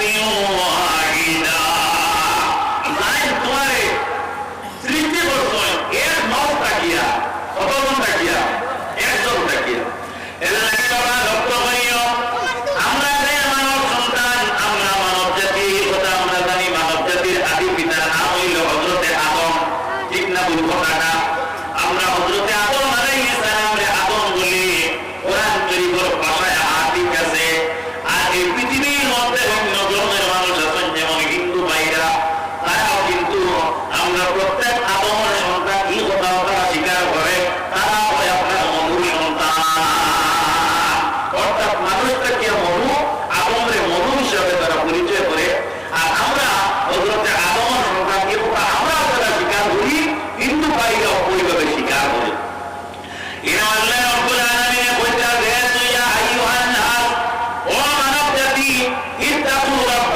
Senhor. dar para lado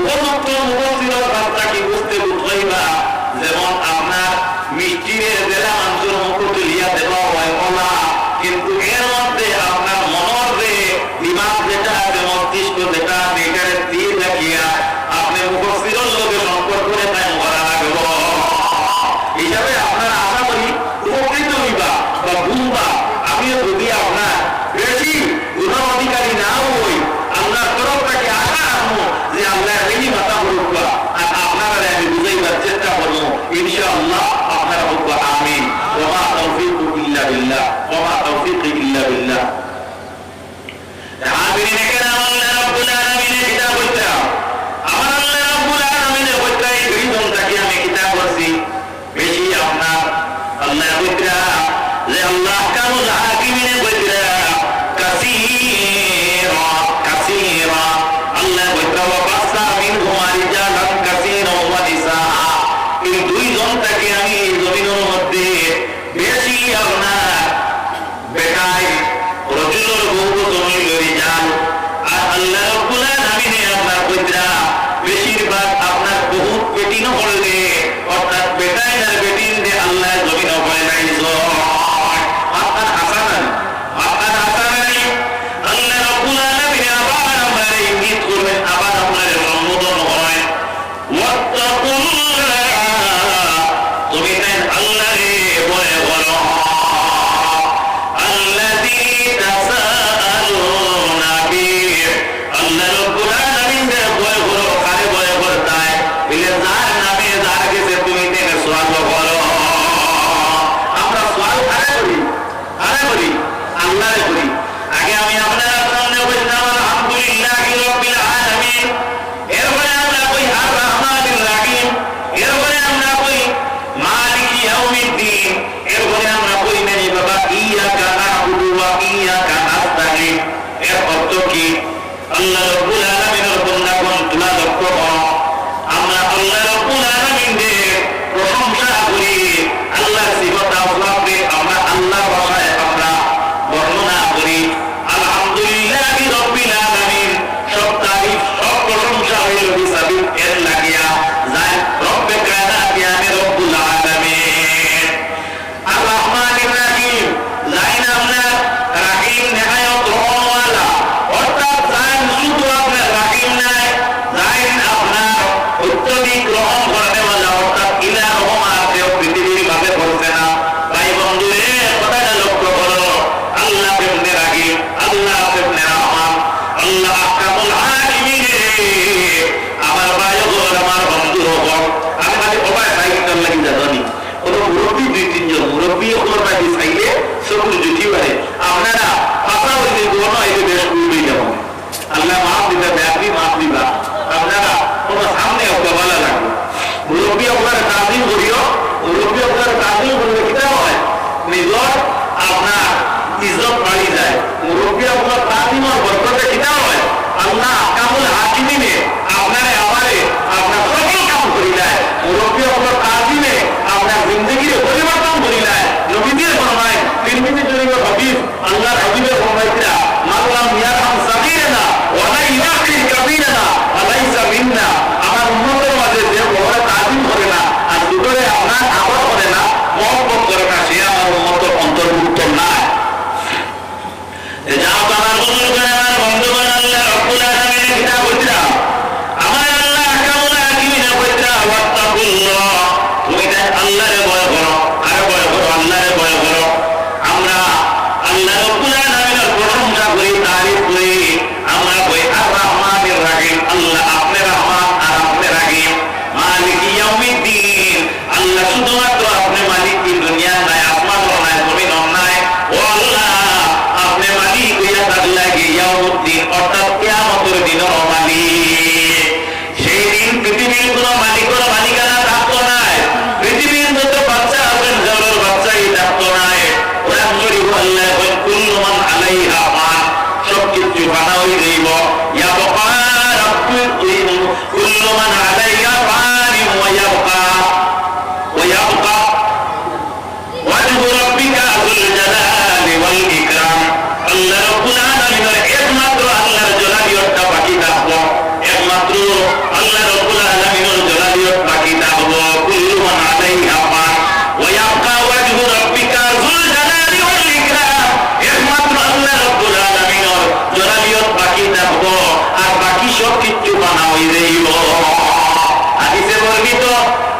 উপযুক্ত মুহসিনের রাস্তাকে বুঝতে বুঝলই বা যেমন আপনার মিষ্টির জেলা মানুষের মুখ আল্লাহরে ভয় করো, আরে ভয় করো, আল্লাহরে ভয় করো। আমরা আল্লাহ রব্বুল আলামিনের প্রশংসা করি, তারিফ করি। আমরা কই, আর রহমানির রাহিম আল্লাহ আপনি রহমান আর আপনি রাহিম মালিক ইয়াউমিদ্দিন, আল্লাহ শুধুমাত্র কিছু বানা হয়ে যাইব বর্ণিত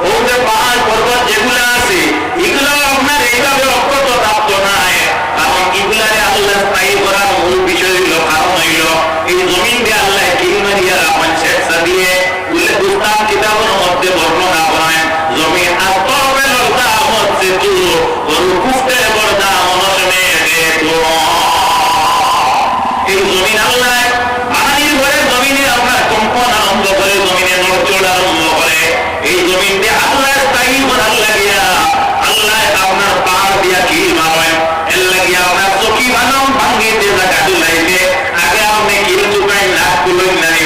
ও পাহাড় পর্বত যেগুলো আছে এগুলো আপনার এইভাবে অক্ষত প্রাপ্ত নাই কারণ এগুলারে আল্লাহ স্থায়ী করার মূল বিষয় হইল কারণ হইল এই জমিন দিয়ে আল্লাহ কিলমারিয়া রাখবেন শেখসা দিয়ে উল্লেখ উস্তাদ কিতাবের মধ্যে বর্ণনা করেন জমিন আস্তবের দাম হচ্ছে তু গরু কুফতে অনশনে দেখো এই জমিন আল্লাহ পানির ঘরে জমিনে আপনার কম্পন আরম্ভ করে জমিনে নড়চড় আরম্ভ করে আল্লাহ স্থায়ী করার লাগিয়া আল্লাহ আপনার পাহাড় দিয়া কি মারেন এর লাগিয়া আপনার চকি বানাও ভাঙ্গিতে জায়গা দুলাইতে আগে আপনি কিল চুকাই লাখ কুলই নানি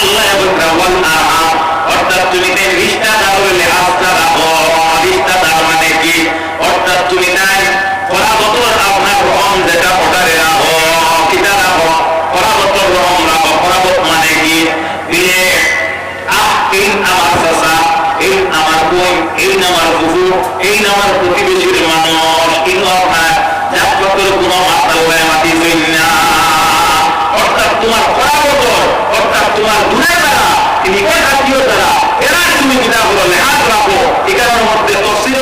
আল্লাহ কইতরা ওয়াল আরহাম অর্থাৎ তুমি তাই রিশতাদার হইলে আস্থা রাখো রিশতাদার মানে কি অর্থাৎ তুমি তাই পরাবতর আপনার রহম যেটা ওটারে রাখো কিতা রাখো পরাবতর রহম রাখো পরাবত মানে কি আহ এই আমার চাচা এই আমার বোন এই আমার বুবু এই আমার প্রতিবেশীর মানুষ কিন্তু আপনার জাতগতের কোনো মাতাল্লায় মাতি না অর্থাৎ তোমার পরাবতর অর্থাৎ তোমার দূরে দ্বারা নিকট আত্মীয় দ্বারা এরা তুমি কিতাব লেহাজ রাখো। এগারোর মধ্যে তফসিল